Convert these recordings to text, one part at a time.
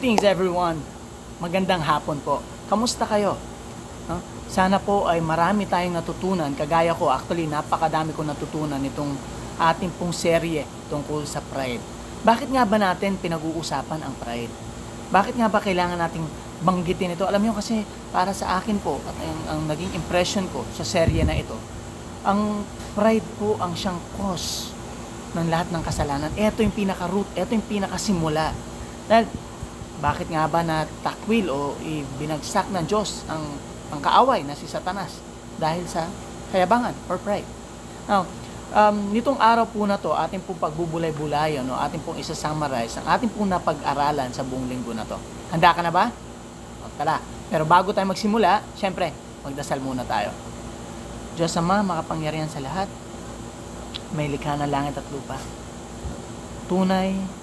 Greetings everyone. Magandang hapon po. Kamusta kayo? No? Sana po ay marami tayong natutunan. Kagaya ko, actually napakadami ko natutunan itong ating pong serye tungkol sa pride. Bakit nga ba natin pinag-uusapan ang pride? Bakit nga ba kailangan nating banggitin ito? Alam niyo kasi para sa akin po at ang, ang naging impression ko sa serye na ito, ang pride po ang siyang cause ng lahat ng kasalanan. Ito yung pinaka-root, ito yung pinakasimula. Dahil bakit nga ba na takwil o binagsak ng Diyos ang, ang kaaway na si Satanas? Dahil sa kayabangan or pride. Now, um, nitong araw po na to, ating pong pagbubulay-bulayan, no, ating pong isa-summarize ang ating pong napag-aralan sa buong linggo na to. Handa ka na ba? O, tara. Pero bago tayo magsimula, syempre, magdasal muna tayo. Diyos Ama, makapangyarihan sa lahat, may likha ng langit at lupa. Tunay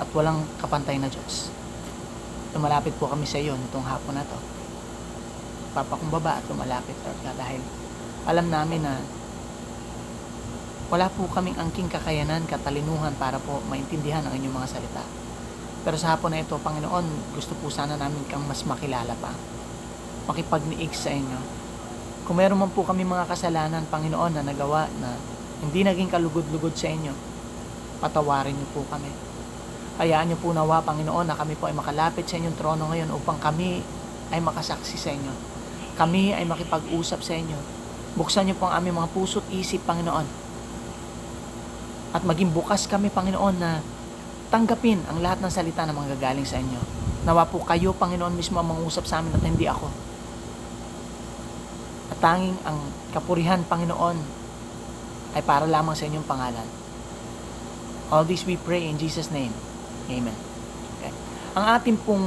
at walang kapantay na Diyos. Lumalapit po kami sa iyo nitong hapon na to. Papakumbaba at lumalapit, Lord God, dahil alam namin na wala po kaming angking kakayanan, katalinuhan para po maintindihan ang inyong mga salita. Pero sa hapon na ito, Panginoon, gusto po sana namin kang mas makilala pa. Makipagniig sa inyo. Kung meron man po kami mga kasalanan, Panginoon, na nagawa na hindi naging kalugod-lugod sa inyo, patawarin niyo po kami. Hayaan niyo po nawa, Panginoon, na kami po ay makalapit sa inyong trono ngayon upang kami ay makasaksi sa inyo. Kami ay makipag-usap sa inyo. Buksan niyo po ang aming mga puso't isip, Panginoon. At maging bukas kami, Panginoon, na tanggapin ang lahat ng salita na manggagaling sa inyo. Nawa po kayo, Panginoon, mismo ang mangusap sa amin at hindi ako. At tanging ang kapurihan, Panginoon, ay para lamang sa inyong pangalan. All this we pray in Jesus' name. Amen. Okay. Ang ating pong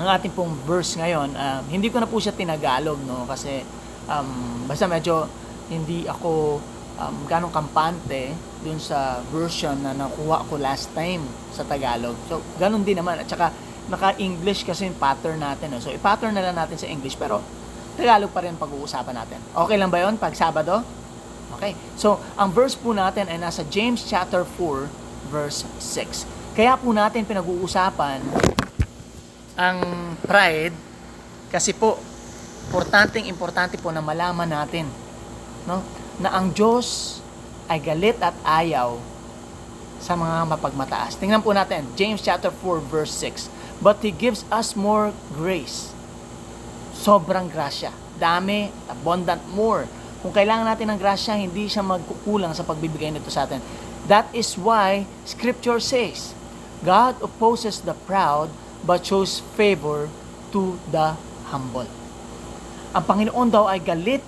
ang ating pong verse ngayon, um, hindi ko na po siya tinagalog, no? Kasi um, basta medyo hindi ako um, ganong kampante dun sa version na nakuha ko last time sa Tagalog. So, ganun din naman. At saka, naka-English kasi yung pattern natin. No? So, i-pattern na lang natin sa English. Pero, Tagalog pa rin pag-uusapan natin. Okay lang ba yon pag Sabado? Okay. So, ang verse po natin ay nasa James chapter 4, verse 6. Kaya po natin pinag-uusapan ang pride kasi po, importanteng importante po na malaman natin no, na ang Diyos ay galit at ayaw sa mga mapagmataas. Tingnan po natin, James chapter 4 verse 6. But He gives us more grace. Sobrang grasya. Dami, abundant, more. Kung kailangan natin ng grasya, hindi siya magkukulang sa pagbibigay nito sa atin. That is why Scripture says, God opposes the proud, but shows favor to the humble. Ang Panginoon daw ay galit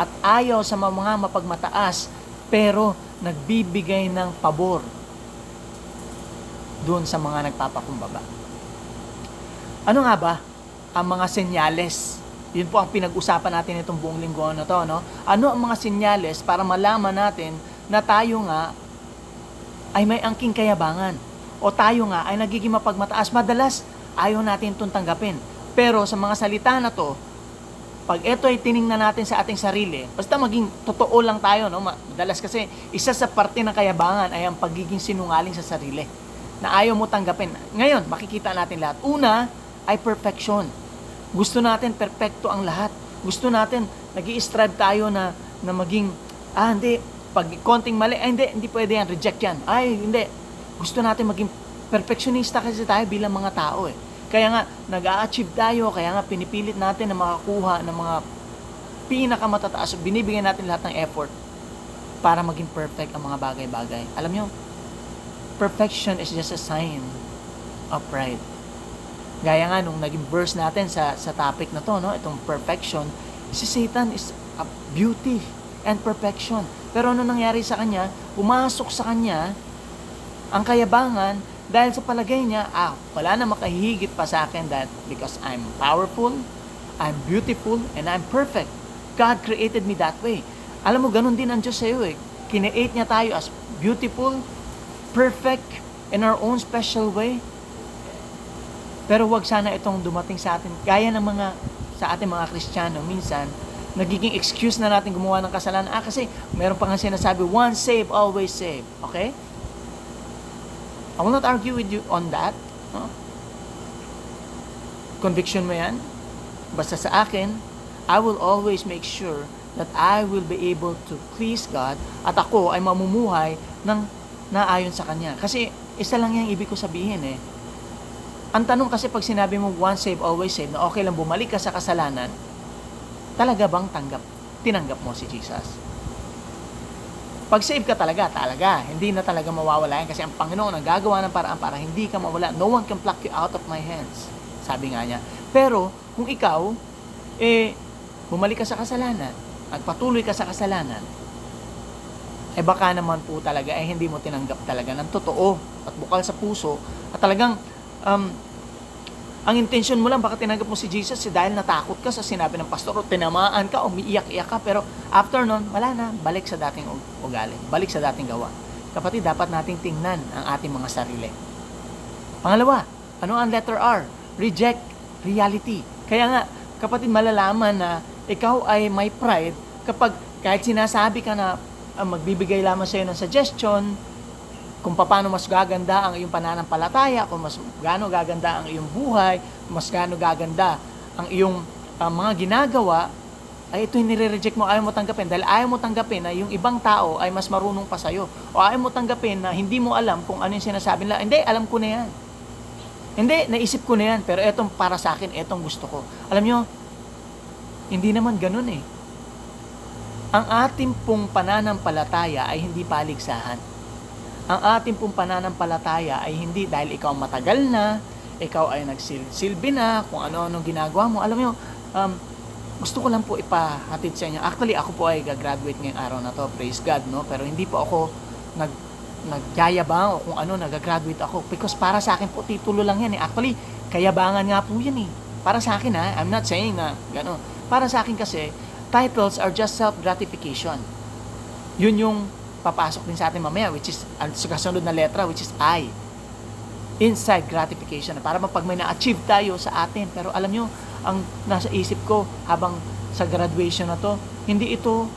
at ayaw sa mga mapagmataas, pero nagbibigay ng pabor doon sa mga nagpapakumbaba. Ano nga ba ang mga senyales? Yun po ang pinag-usapan natin itong buong linggo na to, no? Ano ang mga senyales para malaman natin na tayo nga ay may angking kayabangan o tayo nga ay nagiging mapagmataas. Madalas, ayaw natin itong tanggapin. Pero sa mga salita na to, pag ito ay tiningnan natin sa ating sarili, basta maging totoo lang tayo, no? Madalas kasi isa sa parte ng kayabangan ay ang pagiging sinungaling sa sarili na ayaw mo tanggapin. Ngayon, makikita natin lahat. Una ay perfection. Gusto natin perfecto ang lahat. Gusto natin, nag strive tayo na, na maging, ah, hindi, pag konting mali, ay hindi, hindi pwede yan, reject yan. Ay, hindi. Gusto natin maging perfectionista kasi tayo bilang mga tao eh. Kaya nga, nag-a-achieve tayo, kaya nga pinipilit natin na makakuha ng mga pinakamatataas, binibigyan natin lahat ng effort para maging perfect ang mga bagay-bagay. Alam nyo, perfection is just a sign of pride. Gaya nga nung naging verse natin sa sa topic na to, no, itong perfection, si Satan is a beauty and perfection. Pero ano nangyari sa kanya? Pumasok sa kanya ang kayabangan dahil sa palagay niya, ah, wala na makahigit pa sa akin that because I'm powerful, I'm beautiful, and I'm perfect. God created me that way. Alam mo, ganun din ang Diyos sa iyo eh. Kineate niya tayo as beautiful, perfect, in our own special way. Pero wag sana itong dumating sa atin. Gaya ng mga, sa ating mga Kristiyano, minsan, nagiging excuse na natin gumawa ng kasalanan. Ah, kasi meron pa nga sinasabi, once saved, always saved. Okay? I will not argue with you on that. No? Conviction mo yan. Basta sa akin, I will always make sure that I will be able to please God at ako ay mamumuhay ng naayon sa Kanya. Kasi isa lang yung ibig ko sabihin eh. Ang tanong kasi pag sinabi mo once save, always save, na okay lang bumalik ka sa kasalanan, talaga bang tanggap, tinanggap mo si Jesus? Pag save ka talaga, talaga, hindi na talaga mawawala yan kasi ang Panginoon ang gagawa ng paraan para hindi ka mawala. No one can pluck you out of my hands. Sabi nga niya. Pero, kung ikaw, eh, bumalik ka sa kasalanan, at patuloy ka sa kasalanan, eh baka naman po talaga eh hindi mo tinanggap talaga ng totoo at bukal sa puso at talagang um, ang intention mo lang baka tinanggap mo si Jesus eh, dahil natakot ka sa sinabi ng pastor o tinamaan ka o umiiyak-iyak ka pero after nun, wala na, balik sa dating ug- ugali, balik sa dating gawa. Kapatid, dapat nating tingnan ang ating mga sarili. Pangalawa, ano ang letter R? Reject reality. Kaya nga, kapatid, malalaman na ikaw ay may pride kapag kahit sinasabi ka na ah, magbibigay lamang sa'yo ng suggestion, kung paano mas gaganda ang iyong pananampalataya, kung mas gaano gaganda ang iyong buhay, mas gaano gaganda ang iyong ah, mga ginagawa, ay ito nire-reject mo, ayaw mo tanggapin. Dahil ayaw mo tanggapin na yung ibang tao ay mas marunong pa sa'yo. O ayaw mo tanggapin na hindi mo alam kung ano yung sinasabi nila. Hindi, alam ko na yan. Hindi, naisip ko na yan. Pero etong para sa akin, etong gusto ko. Alam nyo, hindi naman ganun eh. Ang ating pong pananampalataya ay hindi paligsahan. Ang ating pong pananampalataya ay hindi dahil ikaw matagal na, ikaw ay nagsilbi na, kung ano-anong ginagawa mo. Alam mo, um, gusto ko lang po ipahatid sa inyo. Actually, ako po ay gagraduate ngayong araw na to. Praise God, no? Pero hindi po ako nag nagyayabang o kung ano, nagagraduate ako. Because para sa akin po, titulo lang yan eh. Actually, kayabangan nga po yan eh. Para sa akin ha, I'm not saying na gano'n. Para sa akin kasi, titles are just self-gratification. Yun yung papasok din sa atin mamaya, which is, ang kasunod na letra, which is I. Inside gratification. Para mapag may na-achieve tayo sa atin. Pero alam nyo, ang nasa isip ko habang sa graduation na to, hindi ito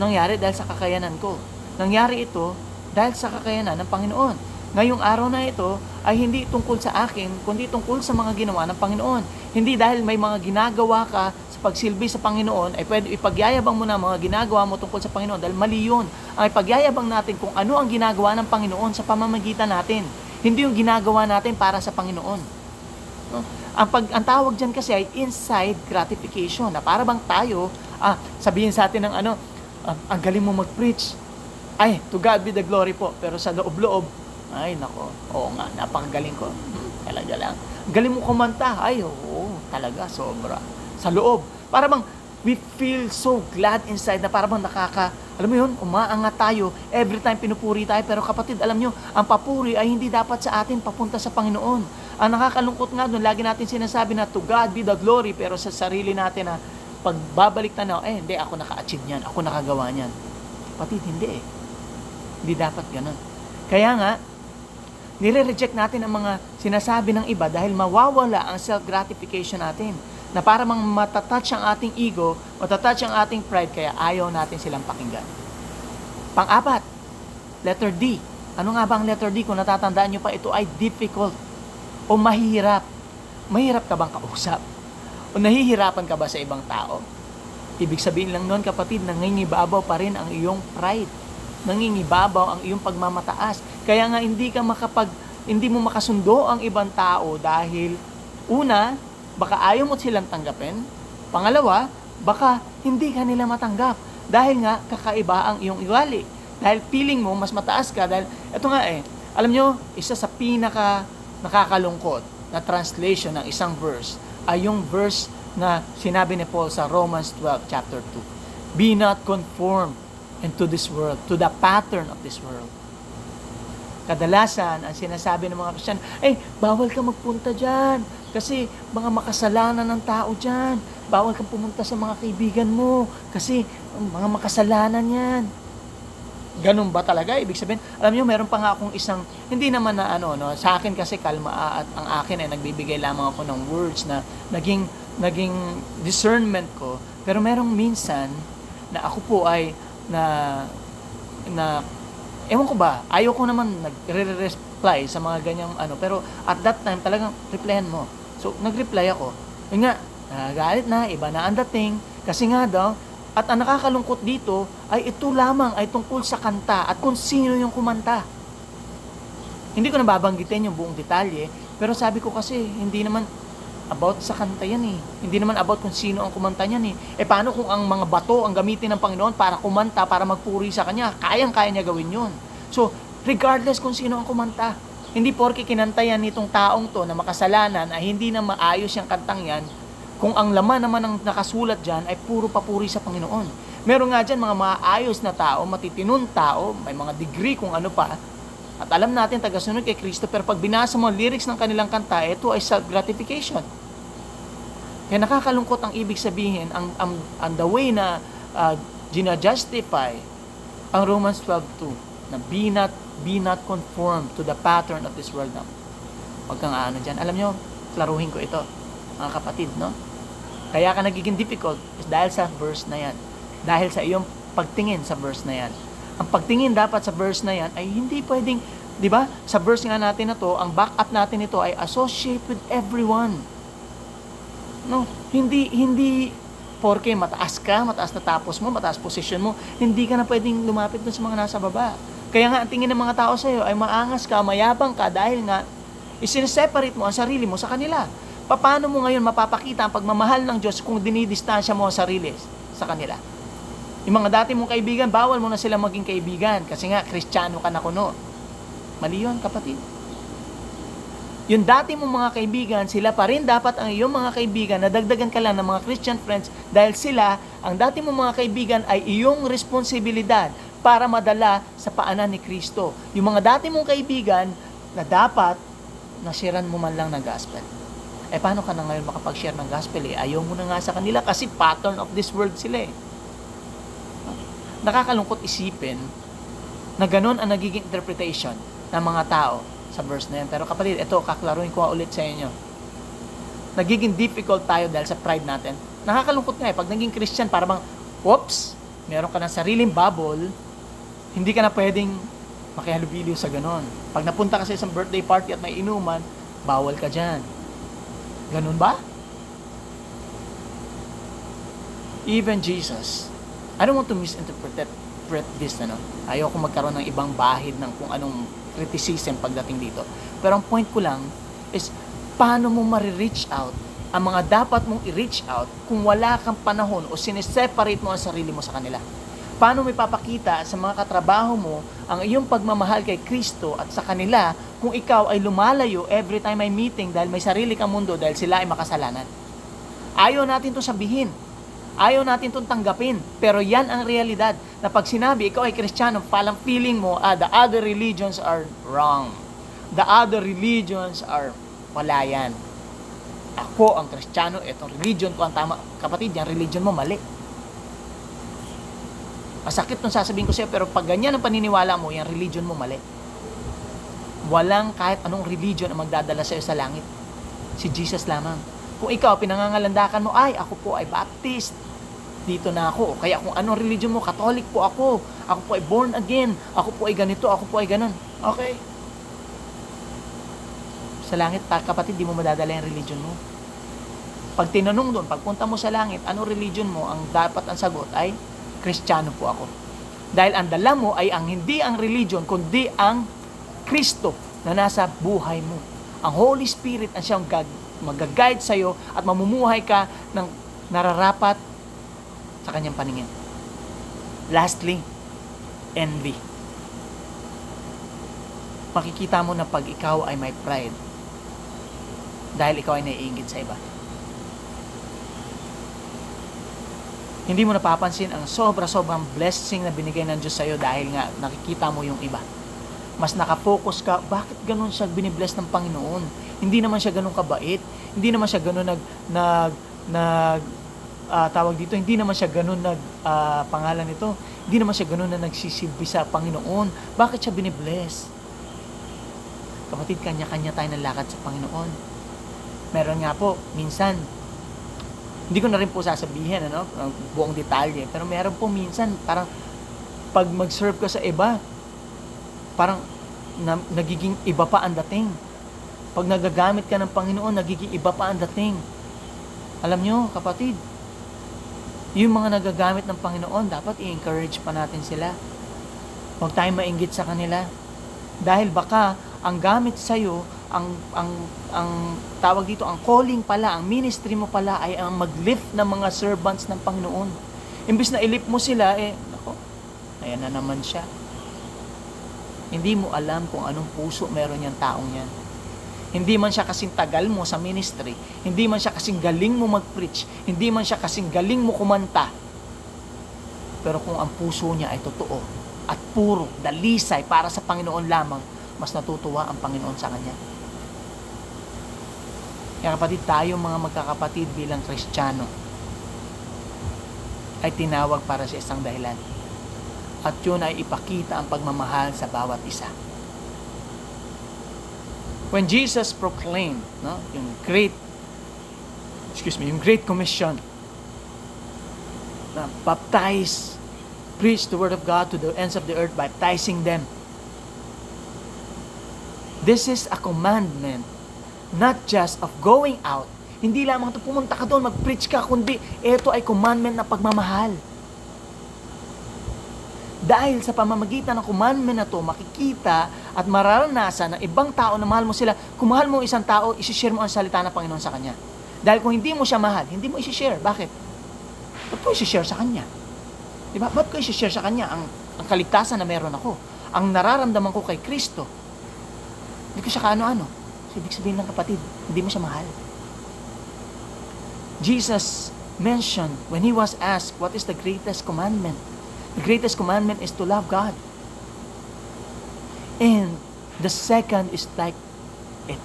nangyari dahil sa kakayanan ko. Nangyari ito dahil sa kakayanan ng Panginoon. Ngayong araw na ito ay hindi tungkol sa akin, kundi tungkol sa mga ginawa ng Panginoon. Hindi dahil may mga ginagawa ka sa pagsilbi sa Panginoon, ay pwede ipagyayabang mo na mga ginagawa mo tungkol sa Panginoon dahil mali yun. Ang ipagyayabang natin kung ano ang ginagawa ng Panginoon sa pamamagitan natin. Hindi yung ginagawa natin para sa Panginoon. No? Ang, pag, ang tawag dyan kasi ay inside gratification. Na para bang tayo, ah, sabihin sa atin ng ano, ah, ang galing mo mag-preach. Ay, to God be the glory po. Pero sa loob-loob, ay nako, oo nga, napakagaling ko. Hmm, talaga lang. Galing mo kumanta. Ay, oo, talaga, sobra. Sa loob. Para bang, we feel so glad inside na para bang nakaka, alam mo yun, umaangat tayo every time pinupuri tayo. Pero kapatid, alam nyo, ang papuri ay hindi dapat sa atin papunta sa Panginoon. Ang nakakalungkot nga doon, lagi natin sinasabi na to God be the glory, pero sa sarili natin na pagbabalik na eh hindi, ako naka-achieve niyan, ako nakagawa niyan. Kapatid, hindi eh. Hindi dapat ganun. Kaya nga, nire-reject natin ang mga sinasabi ng iba dahil mawawala ang self-gratification natin na para mang matatouch ang ating ego, matatouch ang ating pride, kaya ayaw natin silang pakinggan. Pang-apat, letter D. Ano nga ba ang letter D? Kung natatandaan nyo pa, ito ay difficult o mahirap. Mahirap ka bang kausap? O nahihirapan ka ba sa ibang tao? Ibig sabihin lang noon kapatid, nangingibabaw pa rin ang iyong pride. Nangingibabaw ang iyong pagmamataas. Kaya nga hindi ka makapag, hindi mo makasundo ang ibang tao dahil una, baka ayaw mo silang tanggapin. Pangalawa, baka hindi ka nila matanggap. Dahil nga, kakaiba ang iyong iwali. Dahil feeling mo, mas mataas ka. Dahil, eto nga eh, alam nyo, isa sa pinaka nakakalungkot na translation ng isang verse ay yung verse na sinabi ni Paul sa Romans 12 chapter 2. Be not conformed into this world, to the pattern of this world. Kadalasan, ang sinasabi ng mga Kristiyan, eh, bawal ka magpunta dyan. Kasi mga makasalanan ng tao dyan. Bawal kang pumunta sa mga kaibigan mo. Kasi mga makasalanan yan. Ganun ba talaga? Ibig sabihin, alam niyo, meron pa nga akong isang, hindi naman na ano, no, sa akin kasi kalma at ang akin ay nagbibigay lamang ako ng words na naging, naging discernment ko. Pero merong minsan na ako po ay na, na, ewan ko ba, ayaw ko naman nagre-res- reply sa mga ganyang ano. Pero at that time, talagang replyan mo. So, nag-reply ako. Yun nga, nagagalit na, iba na ang dating. Kasi nga daw, at ang nakakalungkot dito ay ito lamang ay tungkol sa kanta at kung sino yung kumanta. Hindi ko na babanggitin yung buong detalye, pero sabi ko kasi, hindi naman about sa kanta yan eh. Hindi naman about kung sino ang kumanta niyan eh. Eh paano kung ang mga bato ang gamitin ng Panginoon para kumanta, para magpuri sa Kanya? Kayang-kaya niya gawin yun. So, regardless kung sino ang kumanta, hindi porke kinanta yan nitong taong to na makasalanan ay hindi na maayos yung kantang yan, kung ang laman naman ng nakasulat dyan ay puro papuri sa Panginoon. Meron nga dyan mga maayos na tao, matitinun tao, may mga degree kung ano pa, at alam natin, tagasunod kay Kristo, pero pag binasa mo lyrics ng kanilang kanta, ito ay self-gratification. Kaya nakakalungkot ang ibig sabihin, ang, ang, ang the way na uh, gina-justify ang Romans 12.2 na be not, be not conformed to the pattern of this world. Now. Huwag kang ano dyan. Alam nyo, klaruhin ko ito, mga kapatid, no? Kaya ka nagiging difficult is dahil sa verse na yan. Dahil sa iyong pagtingin sa verse na yan ang pagtingin dapat sa verse na yan ay hindi pwedeng, di ba? Sa verse nga natin na to, ang backup natin ito ay associate with everyone. No, hindi, hindi porke mataas ka, mataas na tapos mo, mataas position mo, hindi ka na pwedeng lumapit dun sa mga nasa baba. Kaya nga, ang tingin ng mga tao sa'yo ay maangas ka, mayabang ka dahil nga, isineseparate mo ang sarili mo sa kanila. Paano mo ngayon mapapakita ang pagmamahal ng Diyos kung dinidistansya mo ang sarili sa kanila? Yung mga dati mong kaibigan, bawal mo na sila maging kaibigan kasi nga, kristyano ka na kuno. Mali yun, kapatid. Yung dati mong mga kaibigan, sila pa rin dapat ang iyong mga kaibigan na dagdagan ka lang ng mga Christian friends dahil sila, ang dati mong mga kaibigan ay iyong responsibilidad para madala sa paanan ni Kristo. Yung mga dati mong kaibigan na dapat nasiran mo man lang ng gospel. Eh paano ka na ngayon makapag-share ng gospel eh? Ayaw mo na nga sa kanila kasi pattern of this world sila eh nakakalungkot isipin na ganun ang nagiging interpretation ng mga tao sa verse na yan. Pero kapatid, ito, kaklaruin ko ulit sa inyo. Nagiging difficult tayo dahil sa pride natin. Nakakalungkot nga eh, pag naging Christian, para bang, whoops, meron ka ng sariling bubble, hindi ka na pwedeng makihalubilo sa ganon. Pag napunta ka sa isang birthday party at may inuman, bawal ka dyan. Ganun ba? Even Jesus, I don't want to misinterpret this, ano. Ayoko magkaroon ng ibang bahid ng kung anong criticism pagdating dito. Pero ang point ko lang is, paano mo marireach out ang mga dapat mong i-reach out kung wala kang panahon o sineseparate mo ang sarili mo sa kanila? Paano may papakita sa mga katrabaho mo ang iyong pagmamahal kay Kristo at sa kanila kung ikaw ay lumalayo every time may meeting dahil may sarili kang mundo dahil sila ay makasalanan? Ayaw natin to sabihin Ayaw natin itong tanggapin. Pero yan ang realidad. Na pag sinabi, ikaw ay kristyano, palang feeling mo, ah, the other religions are wrong. The other religions are wala yan. Ako ang kristyano, itong religion ko ang tama. Kapatid, yan religion mo mali. Masakit nung sasabihin ko sa'yo, pero pag ganyan ang paniniwala mo, yan religion mo mali. Walang kahit anong religion ang magdadala sa'yo sa langit. Si Jesus lamang. Kung ikaw, pinangangalandakan mo, ay, ako po ay Baptist. Dito na ako. Kaya kung anong religion mo, Catholic po ako. Ako po ay born again. Ako po ay ganito. Ako po ay ganun. Okay. Sa langit, kapatid, di mo madadala yung religion mo. Pag tinanong doon, pagpunta mo sa langit, anong religion mo, ang dapat ang sagot ay, Kristiyano po ako. Dahil ang dala mo ay ang hindi ang religion, kundi ang Kristo na nasa buhay mo. Ang Holy Spirit ang siyang mag-guide sa'yo at mamumuhay ka ng nararapat sa kanyang paningin. Lastly, envy. Makikita mo na pag ikaw ay may pride dahil ikaw ay naiingit sa iba. Hindi mo napapansin ang sobra-sobrang blessing na binigay ng Diyos sa'yo dahil nga nakikita mo yung iba mas nakafocus ka, bakit ganun siya binibless ng Panginoon? Hindi naman siya ganun kabait, hindi naman siya ganun nag, nag, nag, uh, tawag dito, hindi naman siya ganun nag, uh, pangalan nito, hindi naman siya ganun na nagsisilbi sa Panginoon. Bakit siya binibless? Kapatid, kanya-kanya tayo ng lakad sa Panginoon. Meron nga po, minsan, hindi ko na rin po sasabihin, ano, ang buong detalye, pero meron po minsan, parang, pag mag-serve ka sa iba, parang na, nagiging iba pa ang dating. Pag nagagamit ka ng Panginoon, nagiging iba pa ang dating. Alam nyo, kapatid, yung mga nagagamit ng Panginoon, dapat i-encourage pa natin sila. Huwag tayong mainggit sa kanila. Dahil baka ang gamit sa iyo, ang ang ang tawag dito, ang calling pala, ang ministry mo pala ay ang mag-lift ng mga servants ng Panginoon. Imbis na ilip mo sila, eh, nako, ayan na naman siya. Hindi mo alam kung anong puso meron yung taong yan. Hindi man siya kasing tagal mo sa ministry, hindi man siya kasing galing mo mag-preach, hindi man siya kasing galing mo kumanta. Pero kung ang puso niya ay totoo at puro, dalisay para sa Panginoon lamang, mas natutuwa ang Panginoon sa kanya. Kaya kapatid, tayo mga magkakapatid bilang Kristiyano ay tinawag para sa isang dahilan. At yun ay ipakita ang pagmamahal sa bawat isa. When Jesus proclaimed, no, yung great excuse me, yung great commission na baptize, preach the word of God to the ends of the earth, baptizing them. This is a commandment not just of going out. Hindi lamang ito pumunta ka doon, mag-preach ka, kundi ito ay commandment na pagmamahal. Dahil sa pamamagitan ng commandment na to, makikita at mararanasan ng ibang tao na mahal mo sila. Kung mahal mo isang tao, isishare mo ang salita ng Panginoon sa kanya. Dahil kung hindi mo siya mahal, hindi mo isishare. Bakit? Ba't ko isishare sa kanya? Di ba? Ba't ko isishare sa kanya ang, ang kaligtasan na meron ako? Ang nararamdaman ko kay Kristo. Hindi ko siya kaano-ano. So, ibig sabihin ng kapatid, hindi mo siya mahal. Jesus mentioned when he was asked, what is the greatest commandment? The greatest commandment is to love God. And the second is like it.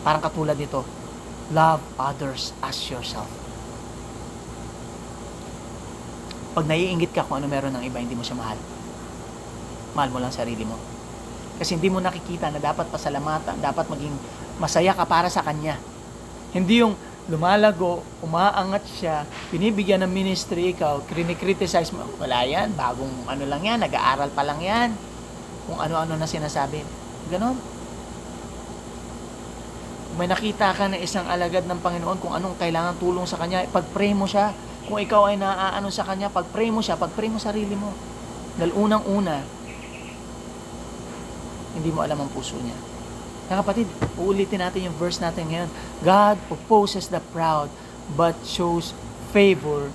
Parang katulad nito, love others as yourself. Pag naiingit ka kung ano meron ng iba, hindi mo siya mahal. Mahal mo lang sarili mo. Kasi hindi mo nakikita na dapat pasalamatan, dapat maging masaya ka para sa Kanya. Hindi yung lumalago, umaangat siya, binibigyan ng ministry ikaw, krinikriticize mo, wala yan, bagong ano lang yan, nag-aaral pa lang yan. Kung ano-ano na sinasabi. Ganon. May nakita ka na isang alagad ng Panginoon kung anong kailangan tulong sa Kanya, pag-pray mo siya. Kung ikaw ay naaano sa Kanya, pag-pray mo siya, pag-pray mo sarili mo. Dahil unang-una, hindi mo alam ang puso niya. Kaya kapatid, uulitin natin yung verse natin ngayon. God opposes the proud, but shows favor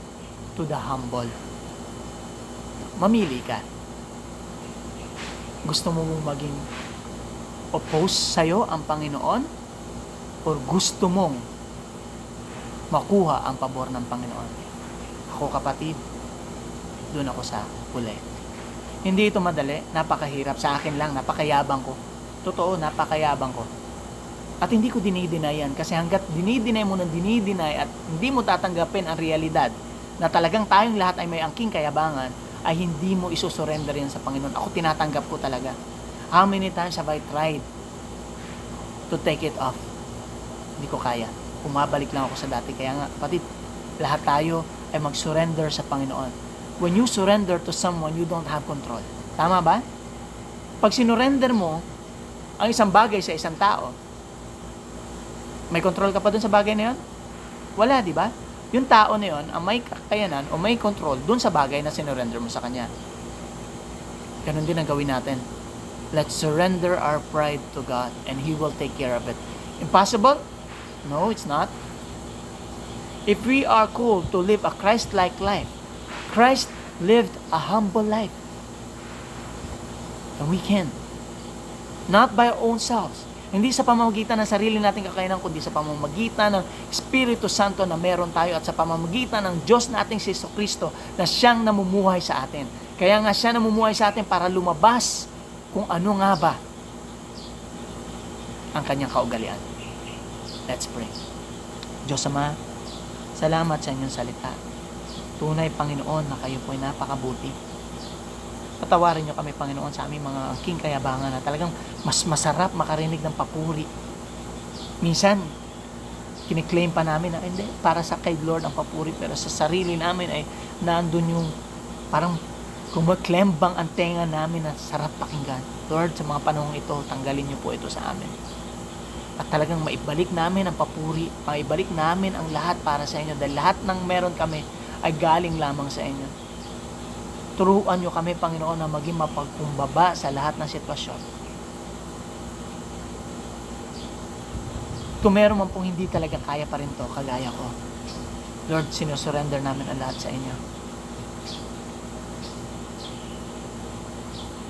to the humble. Mamili ka. Gusto mo mong maging oppose sa'yo ang Panginoon? Or gusto mong makuha ang pabor ng Panginoon? Ako kapatid, doon ako sa huli. Hindi ito madali, napakahirap. Sa akin lang, napakayabang ko. Totoo, napakayabang ko. At hindi ko dinideny yan kasi hanggat dinideny mo ng dinideny at hindi mo tatanggapin ang realidad na talagang tayong lahat ay may angking kayabangan, ay hindi mo isusurrender yan sa Panginoon. Ako tinatanggap ko talaga. How many times have I tried to take it off? Hindi ko kaya. Umabalik lang ako sa dati. Kaya nga, kapatid, lahat tayo ay mag-surrender sa Panginoon. When you surrender to someone, you don't have control. Tama ba? Pag sinurrender mo ang isang bagay sa isang tao, may control ka pa dun sa bagay na yun? Wala, di ba? Yung tao na yun, ang may kakayanan o may control dun sa bagay na sinurrender mo sa kanya. Ganon din ang gawin natin. Let's surrender our pride to God and He will take care of it. Impossible? No, it's not. If we are called to live a Christ-like life, Christ lived a humble life. And we can. Not by our own selves. Hindi sa pamamagitan ng sarili nating kakayanan, kundi sa pamamagitan ng Espiritu Santo na meron tayo at sa pamamagitan ng Diyos nating si Kristo na siyang namumuhay sa atin. Kaya nga siya namumuhay sa atin para lumabas kung ano nga ba ang kanyang kaugalian. Let's pray. Diyos Ama, salamat sa inyong salita. Tunay, Panginoon, na kayo po ay napakabuti. Patawarin niyo kami, Panginoon, sa aming mga king kayabangan na talagang mas masarap makarinig ng papuri. Minsan, kiniklaim pa namin na hindi, para sa kay Lord ang papuri, pero sa sarili namin ay nandun yung parang kumaklembang ang tenga namin na sarap pakinggan. Lord, sa mga panahong ito, tanggalin niyo po ito sa amin. At talagang maibalik namin ang papuri, maibalik namin ang lahat para sa inyo dahil lahat ng meron kami ay galing lamang sa inyo. Turuan niyo kami, Panginoon, na maging mapagkumbaba sa lahat ng sitwasyon. Kung meron man pong hindi talaga kaya pa rin to, kagaya ko, Lord, sinusurrender namin ang lahat sa inyo.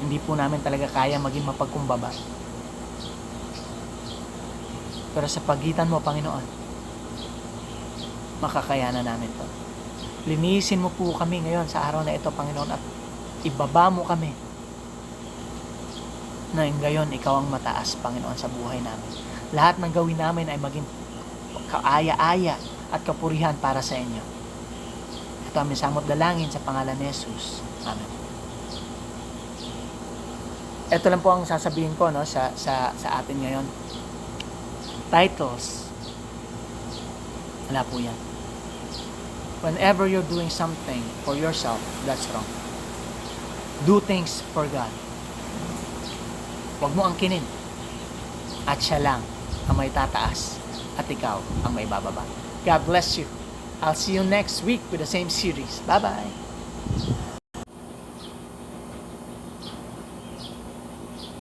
Hindi po namin talaga kaya maging mapagkumbaba. Pero sa pagitan mo, Panginoon, makakayanan namin to. Linisin mo po kami ngayon sa araw na ito, Panginoon, at ibaba mo kami na ngayon ikaw ang mataas, Panginoon, sa buhay namin. Lahat ng gawin namin ay maging kaaya-aya at kapurihan para sa inyo. Ito ang samot dalangin sa pangalan ni Jesus. Amen. Ito lang po ang sasabihin ko no, sa, sa, sa atin ngayon. Titles. Wala po yan. Whenever you're doing something for yourself, that's wrong. Do things for God. Huwag mo angkinin. At siya lang ang may tataas at ikaw ang may bababa. God bless you. I'll see you next week with the same series. Bye-bye.